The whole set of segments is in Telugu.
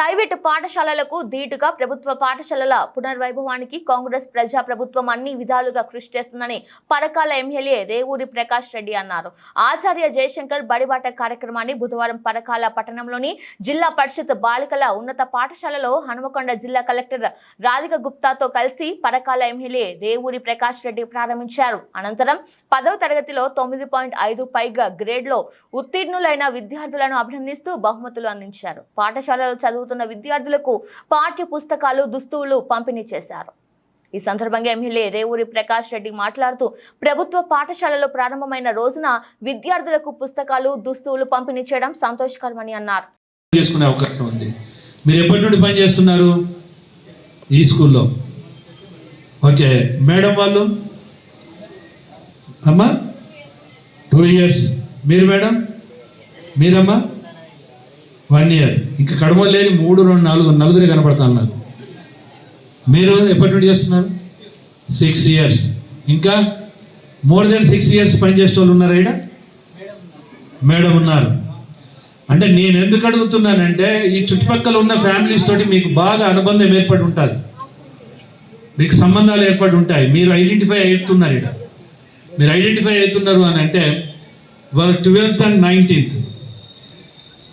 ప్రైవేటు పాఠశాలలకు ధీటుగా ప్రభుత్వ పాఠశాలల పునర్వైభవానికి కాంగ్రెస్ ప్రజా ప్రభుత్వం అన్ని విధాలుగా కృషి చేస్తుందని పరకాల ఎమ్మెల్యే రేవూరి ప్రకాష్ రెడ్డి అన్నారు. ఆచార్య జయశంకర్ బడిబాట కార్యక్రమాన్ని బుధవారం పరకాల పట్టణంలోని జిల్లా పరిషత్ బాలికల ఉన్నత పాఠశాలలో హనుమకొండ జిల్లా కలెక్టర్ రాధిక గుప్తాతో కలిసి పరకాల ఎమ్మెల్యే రేవూరి ప్రకాష్ రెడ్డి ప్రారంభించారు. అనంతరం పదవ తరగతిలో తొమ్మిది పాయింట్ ఐదు పైగా గ్రేడ్లో ఉత్తీర్ణులైన విద్యార్థులను అభినందిస్తూ బహుమతులు అందించారు. పాఠశాలలో చదువుతున్న విద్యార్థులకు పాఠ్య పుస్తకాలు దుస్తువులు పంపిణీ చేశారు. ఈ సందర్భంగా ఎమ్మెల్యే రేవూరి ప్రకాష్ రెడ్డి మాట్లాడుతూ ప్రభుత్వ పాఠశాలలో ప్రారంభమైన రోజున విద్యార్థులకు పుస్తకాలు దుస్తువులు పంపిణీ చేయడం సంతోషకరమని అన్నారు. చేసుకునే అవకాశం ఉంది. మీరు ఎప్పటి నుండి పని చేస్తున్నారు? ఈ స్కూల్లో. ఓకే. మేడం వాళ్ళు? అమ్మా? Two years. మీరు మేడం? మీరమ్మా? వన్ ఇయర్ ఇంకా కడమ లేని మూడు రెండు నాలుగు నలుగురే కనపడతాను నాకు. మీరు ఎప్పటి నుండి చేస్తున్నారు? సిక్స్ ఇయర్స్ ఇంకా మోర్ దెన్ సిక్స్ ఇయర్స్ పనిచేసే వాళ్ళు ఉన్నారు ఇక్కడ మేడం ఉన్నారు. అంటే నేను ఎందుకు అడుగుతున్నానంటే ఈ చుట్టుపక్కల ఉన్న ఫ్యామిలీస్ తోటి మీకు బాగా అనుబంధం ఏర్పడి ఉంటుంది. మీకు సంబంధాలు ఏర్పడి ఉంటాయి. మీరు ఐడెంటిఫై అవుతున్నారు ఇక్కడ మీరు ఐడెంటిఫై అవుతున్నారు అని అంటే ట్వెల్త్ అండ్ నైన్టీన్త్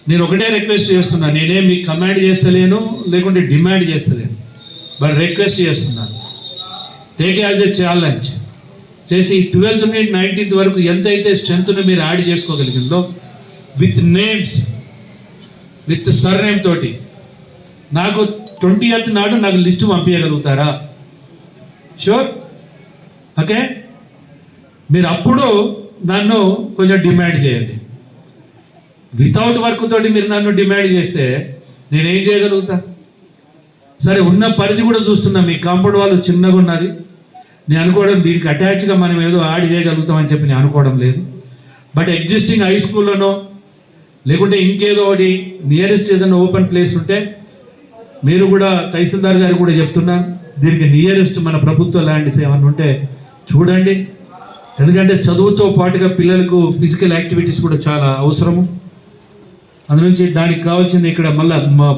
నేను ఒకటే రిక్వెస్ట్ చేస్తున్నా. నేనేం మీకు కమాండ్ చేస్తలేను లేకుంటే డిమాండ్ చేస్తలేను. బట్ రిక్వెస్ట్ చేస్తున్నాను. టేక్ యాజ్ ఎ ఛాలెంజ్ చేసి ట్వెల్త్ నుండి నైన్టీన్త్ వరకు ఎంతైతే స్ట్రెంగ్త్ను మీరు యాడ్ చేసుకోగలిగిందో విత్ నేమ్స్ విత్ సర్నేమ్ తోటి నాకు ట్వంటీ ఎయిత్ నాడు నాకు లిస్ట్ పంపించగలుగుతారా? షూర్ ఓకే మీరు అప్పుడు నన్ను కొంచెం డిమాండ్ చేయండి. వితౌట్ వర్క్ తోటి మీరు నన్ను డిమాండ్ చేస్తే నేనేం చేయగలుగుతా? సరే ఉన్న పరిధి కూడా చూస్తున్నా. మీ కాంపౌండ్ వాళ్ళు చిన్నగా ఉన్నది నేను అనుకోవడం దీనికి అటాచ్గా మనం ఏదో యాడ్ చేయగలుగుతామని చెప్పి నేను అనుకోవడం లేదు. బట్ ఎగ్జిస్టింగ్ హై స్కూల్లోనో లేకుంటే ఇంకేదో ఒకటి నియరెస్ట్ ఏదైనా ఓపెన్ ప్లేస్ ఉంటే మీరు కూడా తహసీల్దార్ గారు కూడా చెప్తున్నాను దీనికి నియరెస్ట్ మన ప్రభుత్వ ల్యాండ్స్ ఏమన్నా ఉంటే చూడండి. ఎందుకంటే చదువుతో పాటుగా పిల్లలకు ఫిజికల్ యాక్టివిటీస్ కూడా చాలా అవసరము. అందులోంచి దానికి కావాల్సింది ఇక్కడ మళ్ళీ మా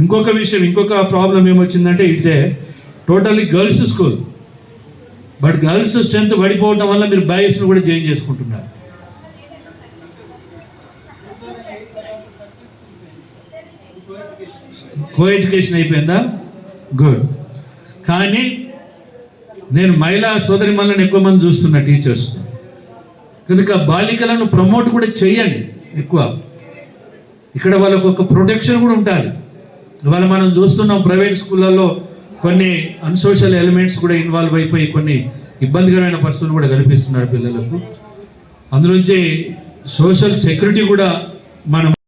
ఇంకొక విషయం ఇంకొక problem ఏమొచ్చిందంటే it's totally girls school but girls strength పడిపోవడం వల్ల మీరు బాయ్స్ను కూడా జాయిన్ చేసుకుంటున్నారు. కో ఎడ్యుకేషన్ అయిపోయిందా? గుడ్ కానీ నేను మహిళా సోదరి మళ్ళీ ఎక్కువ మంది చూస్తున్నా టీచర్స్ కనుక బాలికలను ప్రమోట్ కూడా చేయండి ఎక్కువ. ఇక్కడ వాళ్ళకు ఒక ప్రొటెక్షన్ కూడా ఉండాలి. ఇవాళ మనం చూస్తున్నాం ప్రైవేట్ స్కూళ్ళల్లో కొన్ని అన్సోషల్ ఎలిమెంట్స్ కూడా ఇన్వాల్వ్ అయిపోయి కొన్ని ఇబ్బందికరమైన పరిస్థితులు కూడా కనిపిస్తున్నారు పిల్లలకు. అందులోంచి సోషల్ సెక్యూరిటీ కూడా మనం